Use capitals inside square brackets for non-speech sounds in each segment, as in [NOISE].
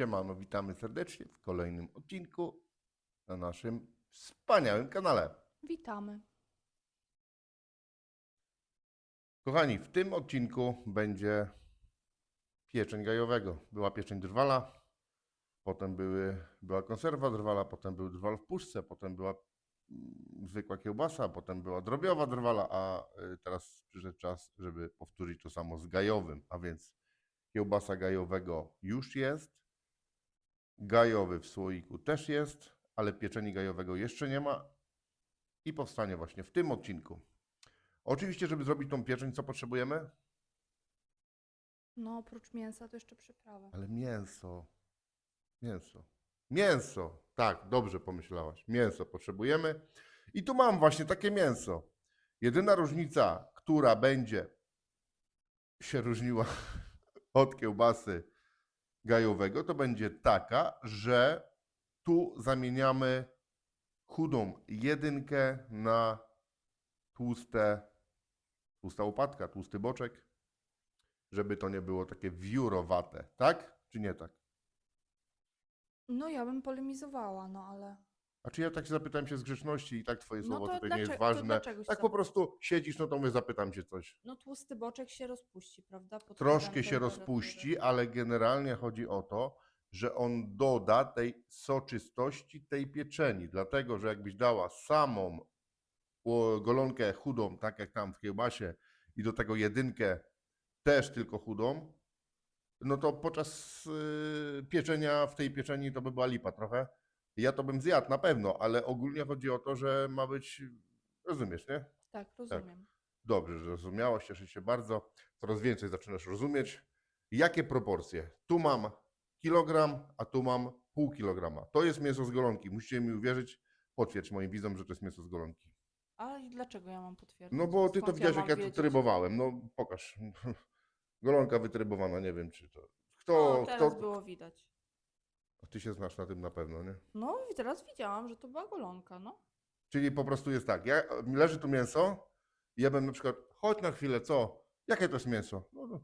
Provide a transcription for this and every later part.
Siemano, witamy serdecznie w kolejnym odcinku na naszym wspaniałym kanale. Witamy. Kochani, w tym odcinku będzie pieczeń gajowego. Była pieczeń drwala, potem były, była konserwa drwala, potem był drwal w puszce, potem była mm, zwykła kiełbasa, potem była drobiowa drwala, a y, teraz przyszedł czas, żeby powtórzyć to samo z gajowym. A więc kiełbasa gajowego już jest, gajowy w słoiku też jest, ale pieczeni gajowego jeszcze nie ma i powstanie właśnie w tym odcinku. Oczywiście, żeby zrobić tą pieczeń, co potrzebujemy? No, oprócz mięsa to jeszcze przyprawy. Ale mięso. Mięso. Mięso. Tak, dobrze pomyślałaś. Mięso potrzebujemy. I tu mam właśnie takie mięso. Jedyna różnica, która będzie się różniła [LAUGHS] od kiełbasy gajowego, to będzie taka, że tu zamieniamy chudą jedynkę na tłuste, tłusta łopatka, tłusty boczek, żeby to nie było takie wiórowate, tak? Czy nie tak? No, ja bym polemizowała, no ale. A czy ja tak zapytałem się z grzeczności i tak twoje No słowo to tutaj nie jest to ważne? dlaczego się Tak po prostu siedzisz, no to mówię, zapytam cię coś. No, tłusty boczek się rozpuści, prawda? Pod Troszkę wpływem się temperatury. rozpuści, ale generalnie chodzi o to, że on doda tej soczystości tej pieczeni. Dlatego, że jakbyś dała samą o, golonkę chudą, tak jak tam w kiełbasie, i do tego jedynkę też tylko chudą, no to podczas y, pieczenia w tej pieczeni to by była lipa trochę. Ja to bym zjadł na pewno, ale ogólnie chodzi o to, że ma być, rozumiesz, nie? Tak, rozumiem. Dobrze, że zrozumiałaś, cieszę się bardzo. Coraz więcej zaczynasz rozumieć. Jakie proporcje? Tu mam kilogram, a tu mam pół kilograma. To jest mięso z golonki. Musicie mi uwierzyć, potwierdź moim widzom, że to jest mięso z golonki. A i dlaczego ja mam potwierdzić? No bo ty to Skąd widziałeś, jak ja to wiedzieć? trybowałem. No pokaż. [LAUGHS] Golonka wytrybowana, nie wiem czy to... Kto, O, teraz kto... było widać. Ty się znasz na tym na pewno, nie? No i teraz widziałam, że to była golonka, no. Czyli po prostu jest tak, ja, leży tu mięso i ja bym na przykład, chodź na chwilę, co? Jakie to jest mięso? No, no,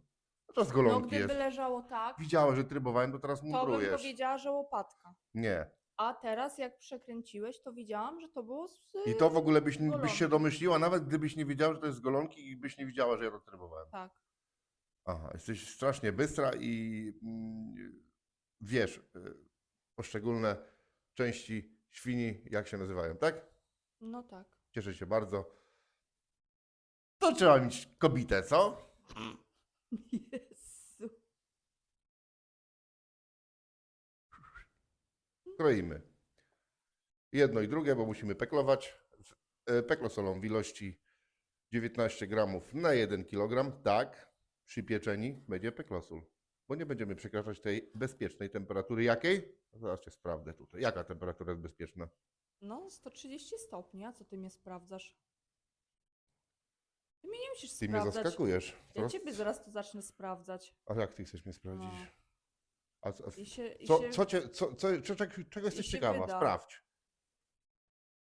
to z No golonki gdyby jest. leżało tak, Widziałem, że trybowałem, to teraz to bym mundrujesz. powiedziała, że łopatka. Nie. A teraz jak przekręciłeś, to widziałam, że to było z... I to w ogóle byś, byś się golonki. domyśliła, nawet gdybyś nie wiedziała, że to jest z golonki i byś nie widziała, że ja to trybowałem. Tak. Aha, jesteś strasznie bystra i mm, wiesz y, poszczególne części świni, jak się nazywają, tak? No tak. Cieszę się bardzo. To trzeba mieć kobietę, co? Jezu. Kroimy. Jedno i drugie, bo musimy peklować. E, Peklo solą w ilości 19 gramów na 1 kg. Tak, przy pieczeni będzie peklosól. Bo nie będziemy przekraczać tej bezpiecznej temperatury. Jakiej? Zaraz cię sprawdzę tutaj. Jaka temperatura jest bezpieczna? No, 130 stopni, a co ty mnie sprawdzasz? Ty mnie nie musisz Ty mnie sprawdzać. zaskakujesz. Ja Teraz- ciebie zaraz tu zacznę sprawdzać. A jak ty chcesz mnie sprawdzić? No. A, co- I się, i co, się... co cię, co, co, czego, czego jesteś się ciekawa? wyda. Sprawdź.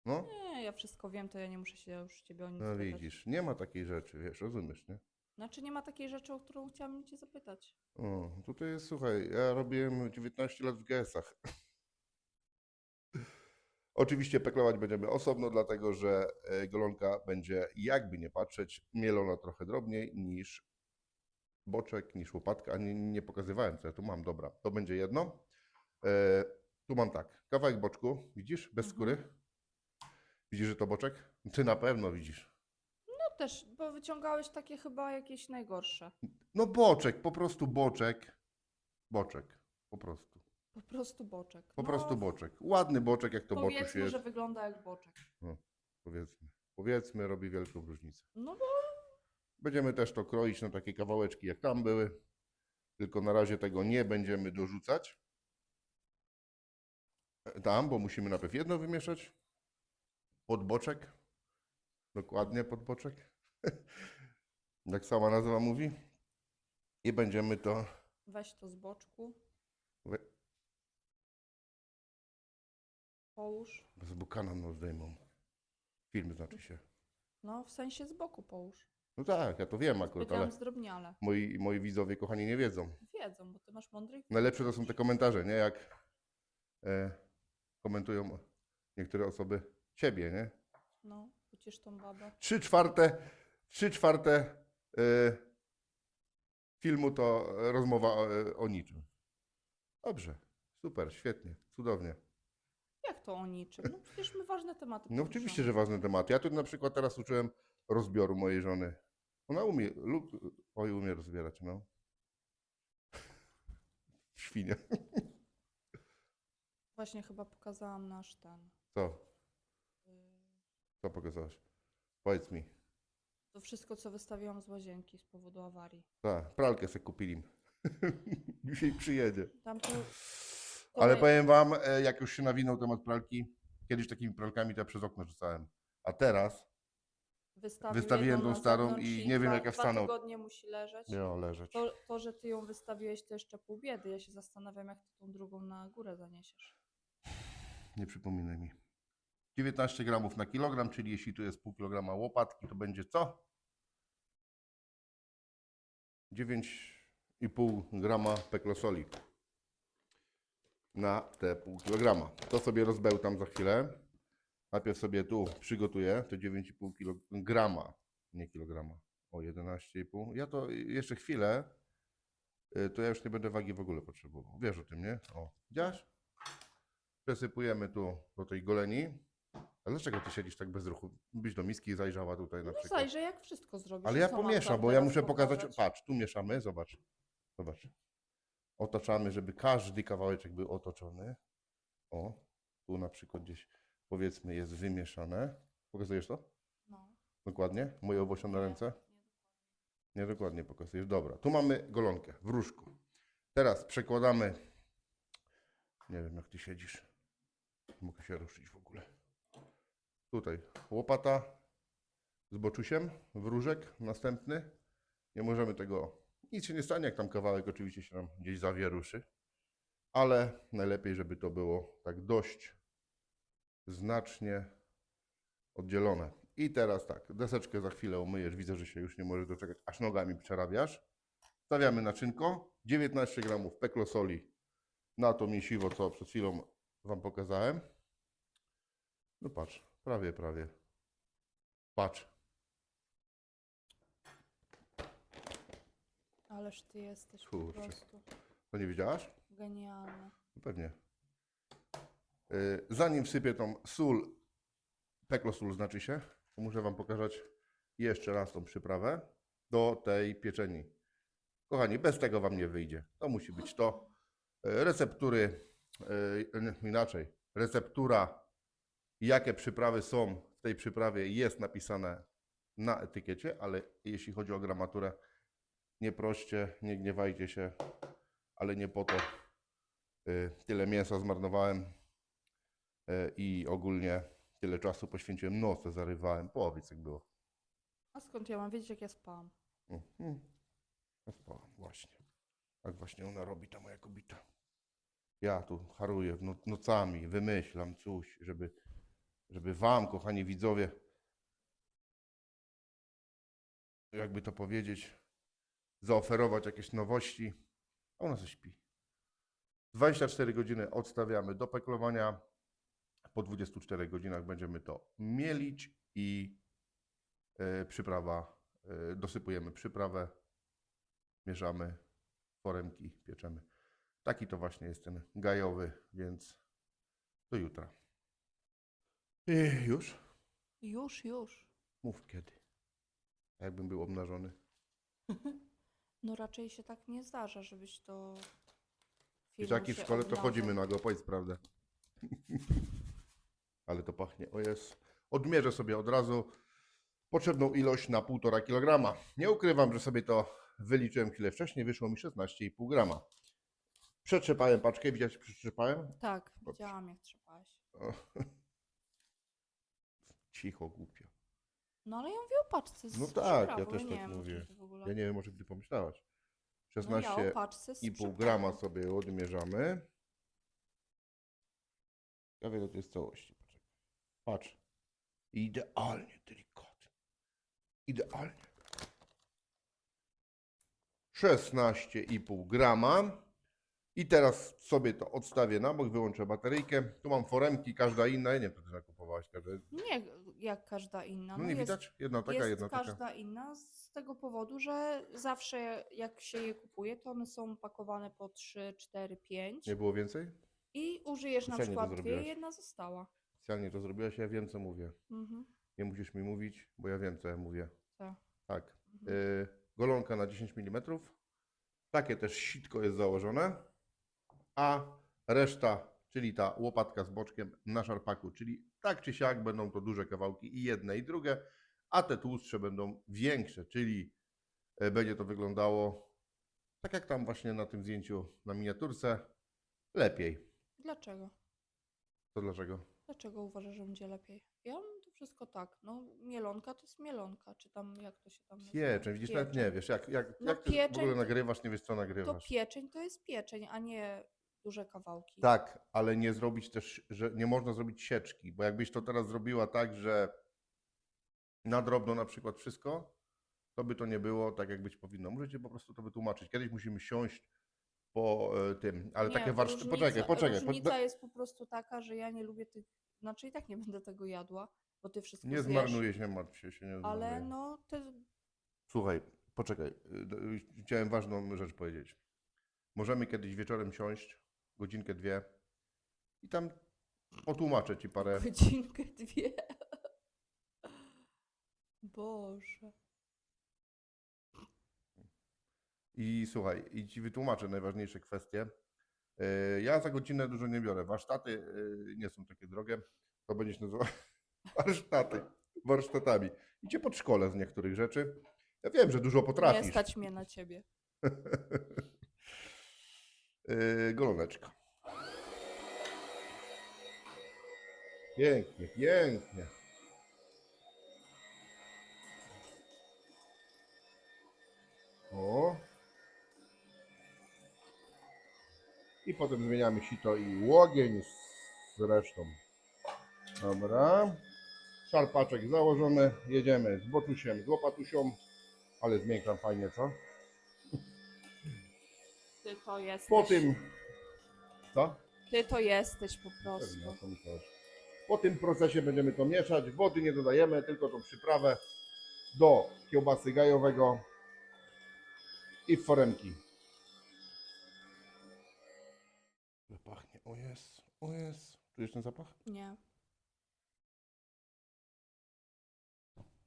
No, Nie, ja wszystko wiem, to ja nie muszę się już ciebie o nic no pytać. widzisz, nie ma takiej rzeczy, wiesz, rozumiesz, nie? Znaczy nie ma takiej rzeczy, o którą chciałabym cię zapytać. O, tutaj jest, słuchaj, ja robiłem 19 lat w GS-ach. Oczywiście peklować będziemy osobno, dlatego że e, golonka będzie, jakby nie patrzeć, mielona trochę drobniej niż boczek, niż łopatka. A nie, nie pokazywałem, co ja tu mam. Dobra, to będzie jedno. E, tu mam tak, kawałek boczku, widzisz, bez Mhm. skóry. Widzisz, że to boczek? Ty na pewno widzisz. No też, bo wyciągałeś takie chyba jakieś najgorsze. No boczek, po prostu boczek. Boczek, po prostu. Po prostu boczek. Po no, prostu boczek. Ładny boczek, jak to boczuś Powiedzmy, jest. że wygląda jak boczek. Powiedzmy. Powiedzmy, robi wielką różnicę. No bo Będziemy też to kroić na takie kawałeczki, jak tam były. Tylko na razie tego nie będziemy dorzucać. E, Tam, bo musimy najpierw jedno wymieszać. Pod boczek. Dokładnie pod boczek. jak [LAUGHS] sama nazwa mówi. I będziemy to. weź to z boczku, we- połóż. Z bukana no zdejmą. Film znaczy się. No, w sensie z boku połóż. No tak, ja to wiem akurat, ale Powiedziałam zdrobniale. moi, moi widzowie, kochani, nie wiedzą. Wiedzą, bo ty masz mądrych Najlepsze to są te komentarze, nie? Jak e, komentują niektóre osoby ciebie, nie? No, ucisz tą babę. Trzy czwarte, trzy czwarte e, filmu to rozmowa o, o niczym. Dobrze, super, świetnie, cudownie. Jak to o niczym? No przecież my ważne tematy No poruszamy. oczywiście, że ważny temat. Ja tu na przykład teraz uczyłem rozbioru mojej żony. Ona umie, lub, oj, umie rozbierać, no. [LAUGHS] Świnia. Właśnie chyba pokazałam nasz ten. Co? Co pokazałaś? Powiedz mi. To wszystko, co wystawiłam z łazienki z powodu awarii. Tak, pralkę se kupili. [LAUGHS] Dzisiaj przyjedzie. Tam to, to Ale powiem wam, e, jak już się nawinął temat pralki, kiedyś takimi pralkami to ja przez okno rzucałem. A teraz wystawił wystawiłem jedną tą na starą zewnątrz i nie wiem, dwa, jak ja dwa tygodnie musi leżeć. miało leżeć. To, to, że ty ją wystawiłeś, to jeszcze pół biedy. Ja się zastanawiam, jak ty tą drugą na górę zaniesiesz. Nie przypominaj mi. 19 gramów na kilogram, czyli jeśli tu jest pół kilograma łopatki, to będzie co? 9,5 grama peklosoli na te pół kilograma. To sobie rozbełtam za chwilę. Najpierw sobie tu przygotuję te 9,5 kilograma, nie kilograma, o 11,5. Ja to jeszcze chwilę, y, to ja już nie będę wagi w ogóle potrzebował. Wiesz o tym, nie? O, widziałeś? Przesypujemy tu do tej goleni. A dlaczego ty siedzisz tak bez ruchu? Byś do miski zajrzała tutaj na No przykład. zajrzę, jak wszystko zrobisz. Ale no ja co mam pomieszam, tam bo ja teraz muszę pokazać. Patrz, tu mieszamy, zobacz. Zobacz. Otaczamy, żeby każdy kawałeczek był otoczony. O, tu na przykład gdzieś powiedzmy jest wymieszane. Pokazujesz to? No. Dokładnie? Moje obłosione Nie, ręce? nie. Nie dokładnie pokazujesz. Dobra, tu mamy golonkę w różku. Teraz przekładamy. Nie wiem, jak ty siedzisz. Mogę się ruszyć w ogóle. Tutaj łopata z boczusiem, wróżek następny. Nie możemy tego. Nic się nie stanie, jak tam kawałek oczywiście się nam gdzieś zawie ruszy. Ale najlepiej, żeby to było tak dość znacznie oddzielone. I teraz tak, deseczkę za chwilę umyjesz. Widzę, że się już nie możesz doczekać, aż nogami przerabiasz. Stawiamy naczynko. 19 gramów peklosoli na to mięsiwo, co przed chwilą Wam pokazałem. No patrz, prawie, prawie. Patrz. Ależ ty jesteś Kurczę. po prostu To nie widziałaś? genialny. No Pewnie. Y, Zanim wsypię tą sól, peklosól znaczy się, to muszę Wam pokazać jeszcze raz tą przyprawę do tej pieczeni. Kochani, bez tego Wam nie wyjdzie. To musi być to. Y, Receptury, y, inaczej, receptura, jakie przyprawy są w tej przyprawie jest napisane na etykiecie, ale jeśli chodzi o gramaturę, nie proście, nie gniewajcie się, ale nie po to y, tyle mięsa zmarnowałem y, i ogólnie tyle czasu poświęciłem, noce zarywałem, powiedz jak było. A skąd ja mam wiedzieć, jak ja spałam? Mhm. Ja spałam, właśnie. Tak właśnie ona robi, ta moja kobieta. Ja tu haruję no, nocami, wymyślam coś, żeby, żeby wam, kochani widzowie, jakby to powiedzieć, zaoferować jakieś nowości, a ona se śpi. 24 godziny odstawiamy do peklowania. Po 24 godzinach będziemy to mielić i e, przyprawa, e, dosypujemy przyprawę, mieszamy foremki, pieczemy. Taki to właśnie jest ten gajowy, więc do jutra. I już? Już, już. Mów kiedy. Jakbym był obnażony. [LAUGHS] No raczej się tak nie zdarza, żebyś to... Dzieciaki w się szkole to chodzimy nago, powiedz prawdę. [LAUGHS] Ale to pachnie. O jest. Odmierzę sobie od razu potrzebną ilość na 1,5 kg. Nie ukrywam, że sobie to wyliczyłem chwilę wcześniej. Wyszło mi 16,5 grama. Przetrzepałem paczkę. Widziałeś, przetrzepałem? Tak, widziałam jak trzepałeś. O. [LAUGHS] Cicho, głupio. No ale ja mówię o paczce z No tak, ja też tak mówię. Ja nie wiem, czym ty pomyślałaś. No ja o 16,5 paczce z przyprawą. grama sobie odmierzamy. Ja wiem, to jest całości. Patrz. Idealnie, delikatnie. Idealnie. 16,5 grama. I teraz sobie to odstawię na bok, wyłączę bateryjkę. Tu mam foremki, każda inna. Ja nie wiem, co ty nakupowałeś. Każda... Nie jak każda inna. No nie jest, widać? Jedna taka, jest jedna każda taka. inna z tego powodu, że zawsze jak się je kupuje, to one są pakowane po 3, 4, 5 Nie było więcej? i użyjesz na Specjalnie to przykład dwie zrobiłaś. jedna została. Specjalnie to zrobiłaś, ja wiem, co mówię. Mhm. Nie musisz mi mówić, bo ja wiem, co ja mówię. Tak. Tak. Mhm. Y, golonka na 10 mm. Takie też sitko jest założone. A reszta, czyli ta łopatka z boczkiem na szarpaku, czyli tak czy siak będą to duże kawałki i jedne i drugie, a te tłustsze będą większe, czyli e, będzie to wyglądało tak jak tam właśnie na tym zdjęciu na miniaturce, lepiej. Dlaczego? To dlaczego? Dlaczego uważasz, że będzie lepiej? Ja mam to wszystko tak. No, mielonka to jest mielonka, czy tam jak to się tam nazywa? Pieczeń, widzisz, nawet nie wiesz, jak, jak, No jak ty w pieczeń ogóle to- nagrywasz, nie wiesz co To nagrywasz. pieczeń to jest pieczeń, a nie duże kawałki. Tak, ale nie zrobić też, że nie można zrobić sieczki, bo jakbyś to teraz zrobiła tak, że na drobno na przykład wszystko, to by to nie było tak, jak być powinno. Możecie po prostu to wytłumaczyć. Kiedyś musimy siąść po e, tym, ale Nie, takie warsztaty. różnica- Poczekaj, poczekaj. po- Różnica jest po prostu taka, że ja nie lubię tych. Znaczy i tak nie [LAUGHS] będę tego jadła, bo ty wszystko Nie zjesz. zmarnuje się, martw się, się nie zmarnuje. Ale no, ty Słuchaj, poczekaj. y, d- y, Chciałem ważną rzecz powiedzieć. Możemy kiedyś wieczorem siąść, godzinkę, dwie i tam potłumaczę ci parę. godzinkę, dwie. Boże. I słuchaj, i ci wytłumaczę najważniejsze kwestie. E, Ja za godzinę dużo nie biorę. Warsztaty e, nie są takie drogie. To będziesz nazywał [LAUGHS] warsztaty. Warsztatami. I cię podszkolę z niektórych rzeczy. Ja wiem, że dużo Nie potrafisz. stać mnie na ciebie. [LAUGHS] E, Goloneczka. Pięknie, pięknie. O. I potem zmieniamy sito i łogień z resztą. Dobra. Szarpaczek założony. Jedziemy z botusiem, z łopatusią. Ale zmiękam fajnie, co? Ty to jesteś. Po tym... Co? Ty to jesteś po prostu. Pewnie, to mi też. Po tym procesie będziemy to mieszać. Wody nie dodajemy, tylko tą przyprawę do kiełbasy gajowego i w foremki. Pachnie, o jest, o jest. Czujesz ten zapach? Nie.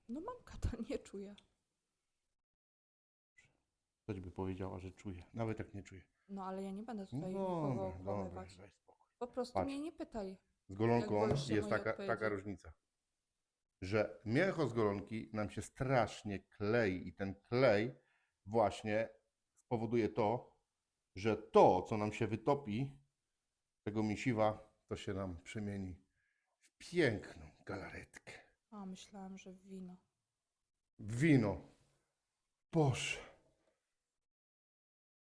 No mam kata, nie czuję. Ktoś by powiedziała, że czuje. Nawet jak nie czuje. No ale ja nie będę No tutaj dobra, nikogo dobra, okłamywać. daj spokój. Po prostu Patrz. mnie nie pytaj. Z golonką boisz się jest mojej taka, taka różnica, że mięcho z golonki nam się strasznie klei i ten klej właśnie spowoduje to, że to, co nam się wytopi, tego misiwa, to się nam przemieni w piękną galaretkę. A, myślałam, że wino. Wino. Boże.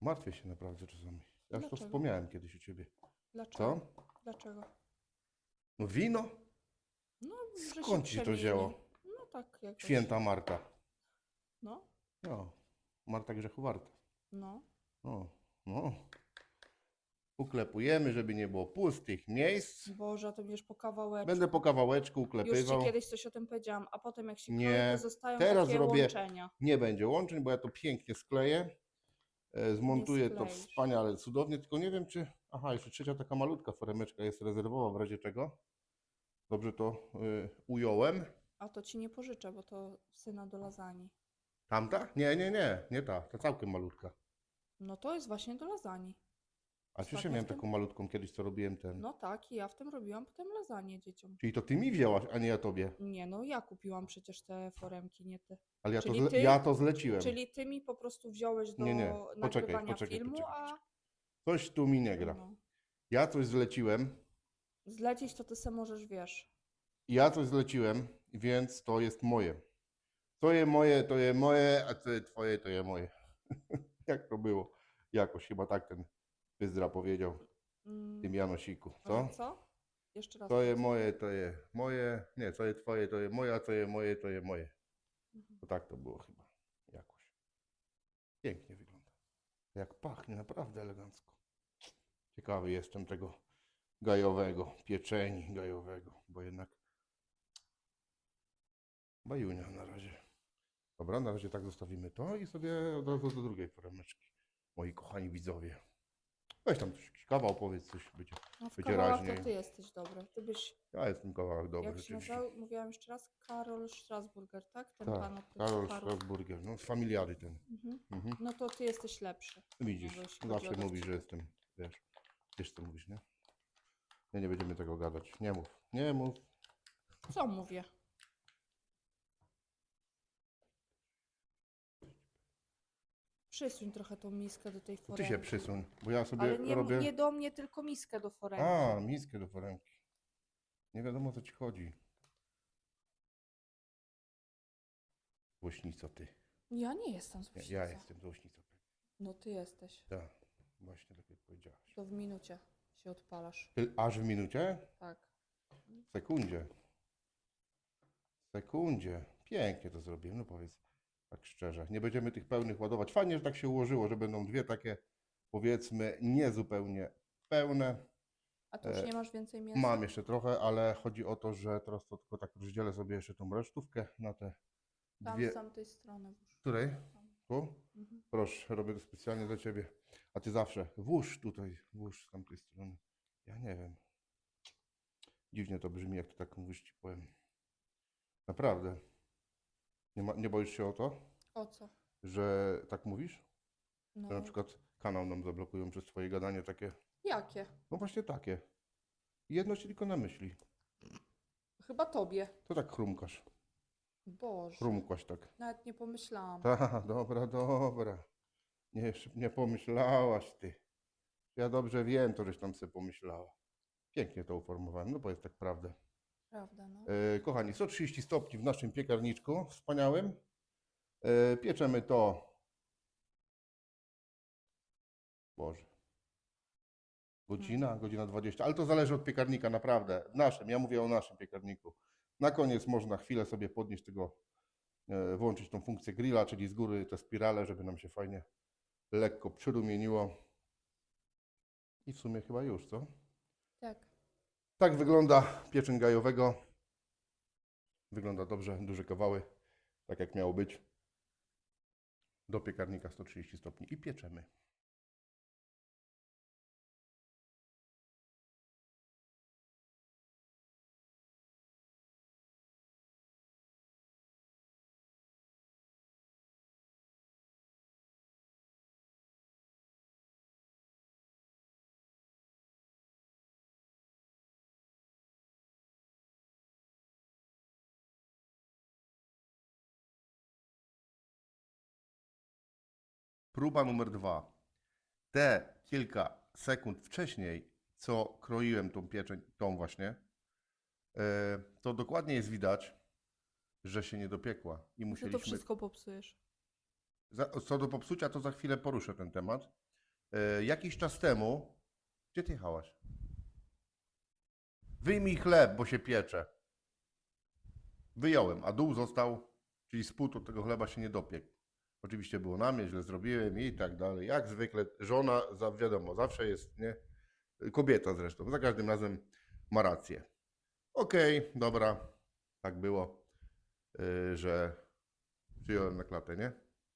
Martwię się naprawdę czasami. Ja już to Dlaczego? wspomniałem kiedyś u ciebie. Dlaczego? Co? Dlaczego? No wino? No, że się Skąd ci to przemieni. wzięło? No tak jakoś. Święta Marta. No, No, Marta grzechu warta. no. No, no. Uklepujemy, żeby nie było pustych miejsc. Boże, to będziesz po kawałeczku. Będę po kawałeczku Już uklepywał. ci kiedyś coś o tym powiedziałam, a potem jak się Nie, to zostają teraz takie zrobię- łączenia. Nie będzie łączeń, bo ja to pięknie skleję. E, Zmontuję to skleisz. wspaniale, cudownie, tylko nie wiem czy... Aha, jeszcze trzecia taka malutka foremeczka jest rezerwowa w razie czego. Dobrze to y, ująłem. A to ci nie pożyczę, bo to syna do lasagne. Tamta? Nie, nie, nie, nie ta, ta całkiem malutka. No to jest właśnie do lasagne. A przecież ja miałem tym- taką malutką kiedyś, co robiłem ten. No tak, i ja w tym robiłam potem lasagne dzieciom. Czyli to ty mi wzięłaś, a nie ja tobie. Nie, no ja kupiłam przecież te foremki, nie ty. Ale ja, to, zle- ty- ja to zleciłem. Czyli ty mi po prostu wziąłeś do Nie, nie, poczekaj, nagrywania poczekaj, filmu, poczekaj, a Coś tu mi nie gra. no, Ja coś zleciłem, zlecić to ty se możesz, wiesz. ja coś zleciłem, więc to jest moje. Co je moje, to je moje, a co je twoje, to je moje. [LAUGHS] Jak to było? Jakoś chyba tak ten Pyzdra powiedział Mm, w tym Janosiku, a co? co? Jeszcze raz. Co je moje, to je moje. Nie, co je twoje, to je moje, a co je moje, to je moje. Mhm. To tak to było chyba jakoś. Pięknie wygląda. Jak pachnie, naprawdę elegancko. Ciekawy jestem tego gajowego, pieczeni gajowego, bo jednak bajunia na razie. Dobra, na razie tak zostawimy to i sobie od razu do drugiej foremeczki. Moi kochani widzowie. Weź tam coś, jakiś kawał, powiedz coś, będzie. No w Będzie kawałach raźniej. to ty jesteś dobry. Ty byś, Ja jestem kawałek dobry, jak się rzeczywiście. nazywał, mówiłam jeszcze raz, Karol Strasburger, tak? Ten Tak, pan od tych Karol parów. Strasburger, no z familiady ten. Mhm. Mhm. No to ty jesteś lepszy. Widzisz, No, jeśli chodzi zawsze o mówisz, że jestem, wiesz, wiesz co mówisz, nie? Nie, nie będziemy tego gadać. Nie mów, nie mów. Co mówię? Przysuń trochę tą miskę do tej Ty foremki. się przysuń, bo ja sobie Ale nie, robię... nie do mnie, tylko miskę do foremki. A, miskę do foremki. Nie wiadomo o co ci chodzi. Złośnico ty. Ja nie jestem Ja, ja jestem złośnicą. No ty jesteś. Tak, właśnie tak jak powiedziałaś. To w minucie się odpalasz. Ty, aż w minucie? Tak. W sekundzie. W sekundzie. Pięknie to zrobiłem, no powiedz tak szczerze. Nie będziemy tych pełnych ładować. Fajnie, że tak się ułożyło, że będą dwie takie, powiedzmy, niezupełnie pełne. A tu już E, nie masz więcej mięsa? Mam jeszcze trochę, ale chodzi o to, że teraz to tylko tak rozdzielę sobie jeszcze tą resztówkę na te Tam dwie. z tamtej strony. Której? Tam. Tu? Mhm. Proszę, robię to specjalnie dla ciebie. A ty zawsze włóż tutaj, włóż z tamtej strony. Ja nie wiem. Dziwnie to brzmi, jak to tak mówisz, ci powiem. Naprawdę. Nie, ma, nie boisz się o to, O co? że tak mówisz? No. Że na przykład kanał nam zablokują przez twoje gadanie takie. Jakie? No właśnie takie. Jedno ci tylko na myśli. Chyba tobie. To tak chrumkasz. Boże. Chrumkłaś tak. Nawet nie pomyślałam. Ta, dobra, dobra. Nie, nie pomyślałaś ty. Ja dobrze wiem, to żeś tam sobie pomyślała. Pięknie to uformowałem, no powiedz tak prawdę. Prawda, no. E, kochani, 130 stopni w naszym piekarniczku wspaniałym. E, pieczemy to. Boże. Godzina, godzina 20, ale to zależy od piekarnika, naprawdę. W naszym, ja mówię o naszym piekarniku. Na koniec można chwilę sobie podnieść tego, e, włączyć tą funkcję grilla, czyli z góry te spirale, żeby nam się fajnie lekko przyrumieniło. I w sumie chyba już, co? Tak. Tak wygląda pieczeń gajowego. Wygląda dobrze, duże kawały, tak jak miało być. Do piekarnika 130 stopni i pieczemy. Próba numer dwa. Te kilka sekund wcześniej, co kroiłem tą pieczeń, tą właśnie, e, to dokładnie jest widać, że się nie dopiekła. I Ty to musieliśmy. wszystko popsujesz. Co do popsucia, to za chwilę poruszę ten temat. E, jakiś czas temu. Gdzie ty jechałaś? Wyjmij chleb, bo się piecze. Wyjąłem, a dół został, czyli spód od tego chleba się nie dopiekł. Oczywiście było na mnie, źle zrobiłem i tak dalej. Jak zwykle żona, za, wiadomo, zawsze jest, nie? Kobieta zresztą, za każdym razem ma rację. Okej, dobra, tak było, yy, że przyjąłem na klatę, nie?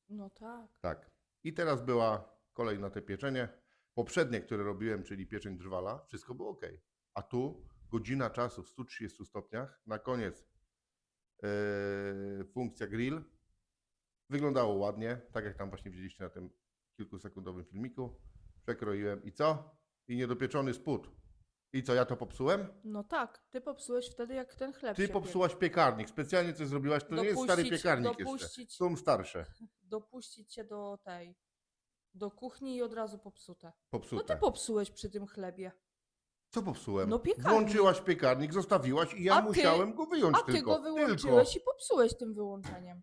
No tak. Tak. I teraz była kolej na te pieczenie. Poprzednie, które robiłem, czyli pieczeń drwala, wszystko było ok. A tu godzina czasu w 130 stopniach. Na koniec yy, funkcja grill. Wyglądało ładnie, tak jak tam właśnie widzieliście na tym kilkusekundowym filmiku. Przekroiłem i co? I niedopieczony spód. I co, ja to popsułem? No tak. Ty popsułeś wtedy, jak ten chleb Ty się popsułaś piekarnik. Specjalnie coś zrobiłaś. To nie jest stary Dopuścić- piekarnik jeszcze. dopuścić- Są starsze. [LAUGHS] Dopuścić cię do tej... Do kuchni i od razu popsute. No Popsute. ty popsułeś przy tym chlebie. Co popsułem? No piekarnik. Włączyłaś piekarnik, zostawiłaś i ja A ty- musiałem go wyjąć A ty tylko. go wyłączyłeś i popsułeś tym wyłączeniem.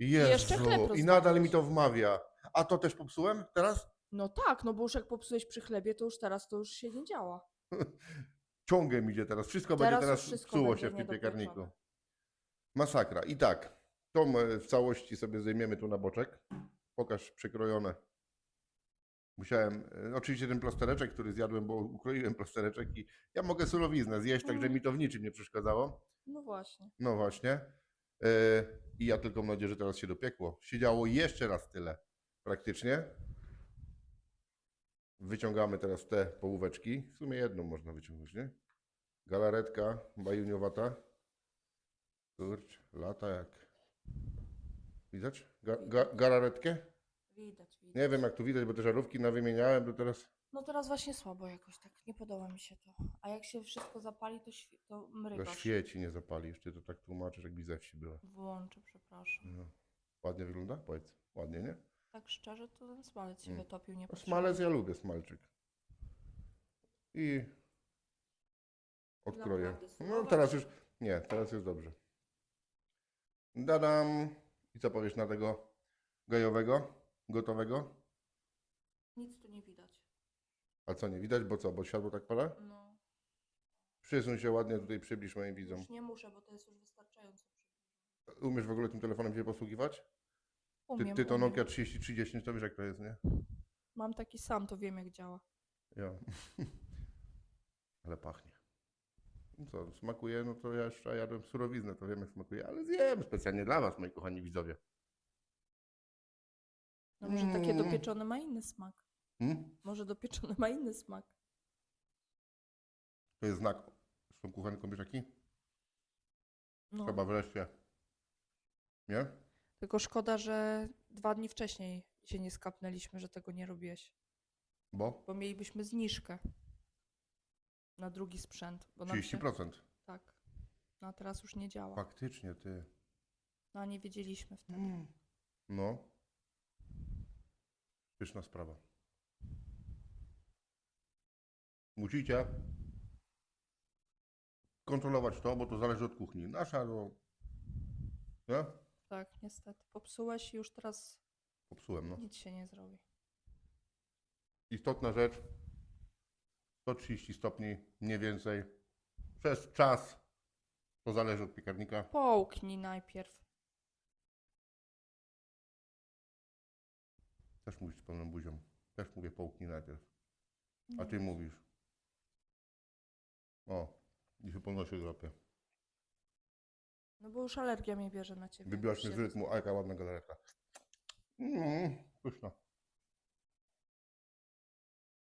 Jezu, jeszcze chleb I nadal rozwaliłeś. mi to wmawia. A to też popsułem teraz? No tak, no bo już jak popsułeś przy chlebie, to już teraz to już się nie działa. [LAUGHS] Ciągiem idzie teraz. Wszystko Teraz będzie teraz już wszystko psuło będzie się w tym niedopieczone. piekarniku. Masakra. I tak, tą e, w całości sobie zajmiemy tu na boczek. Pokaż przykrojone Musiałem, e, oczywiście ten plastereczek, który zjadłem, bo ukroiłem plastereczek i ja mogę surowiznę zjeść, także Mm. mi to w niczym nie przeszkadzało. No właśnie. No właśnie. I ja tylko mam nadzieję, że teraz się dopiekło. Siedziało jeszcze raz tyle praktycznie. Wyciągamy teraz te połóweczki. W sumie jedną można wyciągnąć, nie? Galaretka bajuniowata. Kurcz, lata jak. Widać? Ga, ga, galaretkę? Widać, widać. Nie wiem jak tu widać, bo te żarówki nawymieniałem, to teraz... No teraz właśnie słabo jakoś tak, nie podoba mi się to. A jak się wszystko zapali, to, świ- to To mrygasz. świeci, nie zapalisz. Ty to tak tłumaczysz, jakby ze wsi była. Włączę, przepraszam. No. Ładnie wygląda? Powiedz. Ładnie, nie? Tak szczerze, to ten smalec się Mm. wytopił, nie No. Smalec ja lubię smalczyk. I odkroję. Naprawdę No teraz już, nie, teraz jest dobrze. Dadam. I co powiesz na tego gajowego, gotowego? Nic tu nie widać. A co, nie widać? Bo co, bo światło tak pada? No, Przysuń się ładnie, tutaj przybliż moim widzom. już nie muszę, bo to jest już wystarczająco. Umiesz w ogóle tym telefonem się posługiwać? Ty, Umiem, ty to umiem. Nokia 3310, to wiesz jak to jest, nie? Mam taki sam, to wiem jak działa. Ja. [LAUGHS] Ale pachnie. No co, smakuje, no to ja jeszcze jadłem surowiznę, to wiem jak smakuje, ale zjem specjalnie dla was, moi kochani widzowie. No może takie Mm. dopieczone ma inny smak. Hmm? Może dopieczone ma inny smak. To jest znak z tą kuchenką, wiesz jaki? No. Chyba wreszcie. Nie? Tylko szkoda, że dwa dni wcześniej się nie skapnęliśmy, że tego nie robiłeś. Bo? Bo mielibyśmy zniżkę na drugi sprzęt. Bo nam się, 30%. tak. No a teraz już nie działa. Faktycznie, ty. No a nie wiedzieliśmy wtedy. Mm. No. Pyszna sprawa. Musicie kontrolować to, bo to zależy od kuchni. Nasza, no... Nie? Tak, niestety. Popsułeś i już teraz Popsułem, no. nic się nie zrobi. Istotna rzecz. 130 stopni, nie więcej. Przez czas. To zależy od piekarnika. Połknij najpierw. Też mówisz z pełną buzią. Też mówię połknij najpierw. A ty mówisz. O, i się po nosie drapie. No bo już alergia mnie bierze na ciebie. Wybiłaś mnie z rytmu, a jaka ładna galaretka. Mm, pyszna.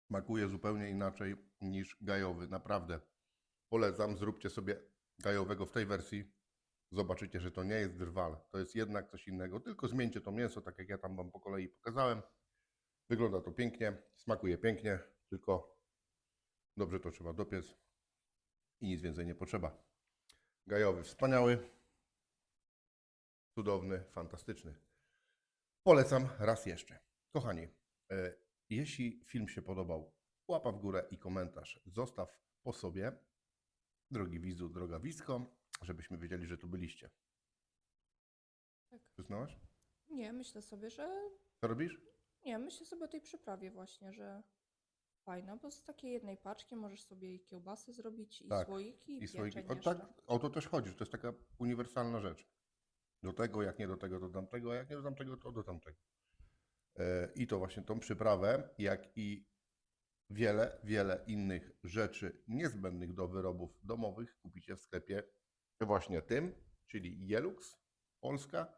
Smakuje zupełnie inaczej niż gajowy, naprawdę. Polecam, zróbcie sobie gajowego w tej wersji. Zobaczycie, że to nie jest drwal, to jest jednak coś innego. Tylko zmieńcie to mięso, tak jak ja tam Wam po kolei pokazałem. Wygląda to pięknie, smakuje pięknie, tylko dobrze to trzeba dopiec i nic więcej nie potrzeba. Gajowy wspaniały, cudowny, fantastyczny. Polecam raz jeszcze. Kochani, e, jeśli film się podobał, łapa w górę i komentarz zostaw po sobie. Drogi widzu, droga widzko, żebyśmy wiedzieli, że tu byliście. Tak. Przyznałaś? Nie, myślę sobie, że. Co robisz? Nie, myślę sobie o tej przyprawie właśnie, że fajna, bo z takiej jednej paczki możesz sobie i kiełbasy zrobić, i Tak, słoiki, i, I słoiki. pieczeń O, jeszcze. tak, o to też chodzi, że to jest taka uniwersalna rzecz. Do tego, jak nie do tego, to do tamtego, a jak nie do tamtego, to do tamtego. E, I to właśnie tą przyprawę, jak i wiele, wiele innych rzeczy niezbędnych do wyrobów domowych kupicie w sklepie właśnie tym, czyli Jelux Polska.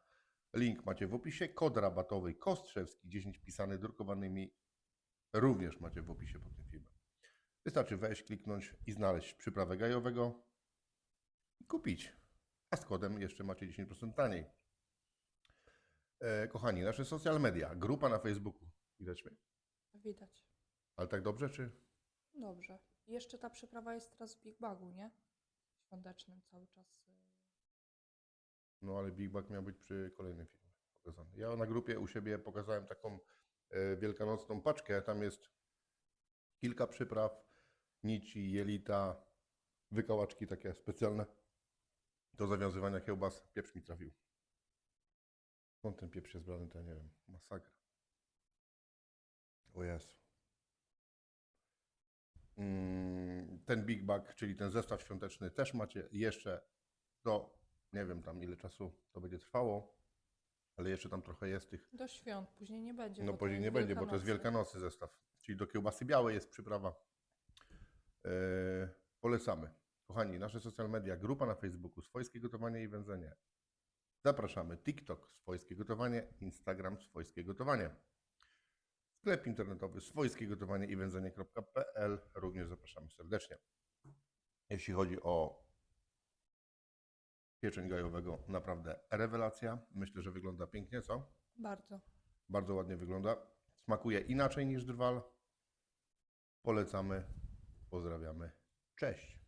Link macie w opisie. Kod rabatowy Kostrzewski 10 pisany drukowanymi również macie w opisie pod tym filmem. Wystarczy wejść, kliknąć i znaleźć przyprawę gajowego i kupić. A z kodem jeszcze macie 10% taniej. E, kochani, nasze social media, grupa na Facebooku. Widać mnie? Widać. Ale tak dobrze, czy? Dobrze. Jeszcze ta przyprawa jest teraz w Big Bagu, nie? Świątecznym cały czas. y, No ale Big Bag miał być przy kolejnym filmie pokazany. Ja na grupie u siebie pokazałem taką wielkanocną paczkę. Tam jest kilka przypraw, nici, jelita, wykałaczki takie specjalne do zawiązywania kiełbas. Pieprz mi trafił. Skąd ten pieprz jest brany, to ja nie wiem. Masakra. O Jezu. Mm, Ten Big Bag, czyli ten zestaw świąteczny też macie jeszcze do, nie wiem tam ile czasu to będzie trwało, ale jeszcze tam trochę jest tych. Do świąt, później nie będzie. No później nie będzie, bo to jest Wielkanocy. Wielkanocy zestaw. Czyli do kiełbasy białej jest przyprawa. Eee, polecamy. Kochani, nasze social media, grupa na Facebooku, swojskie gotowanie i wędzenie. Zapraszamy. TikTok, swojskie gotowanie, Instagram, swojskie gotowanie. Sklep internetowy, swojskie gotowanie i wędzenie.pl. Również zapraszamy serdecznie. Jeśli chodzi o pieczeń gajowego, naprawdę rewelacja. Myślę, że wygląda pięknie, co? Bardzo. Bardzo ładnie wygląda. Smakuje inaczej niż drwal. Polecamy. Pozdrawiamy. Cześć.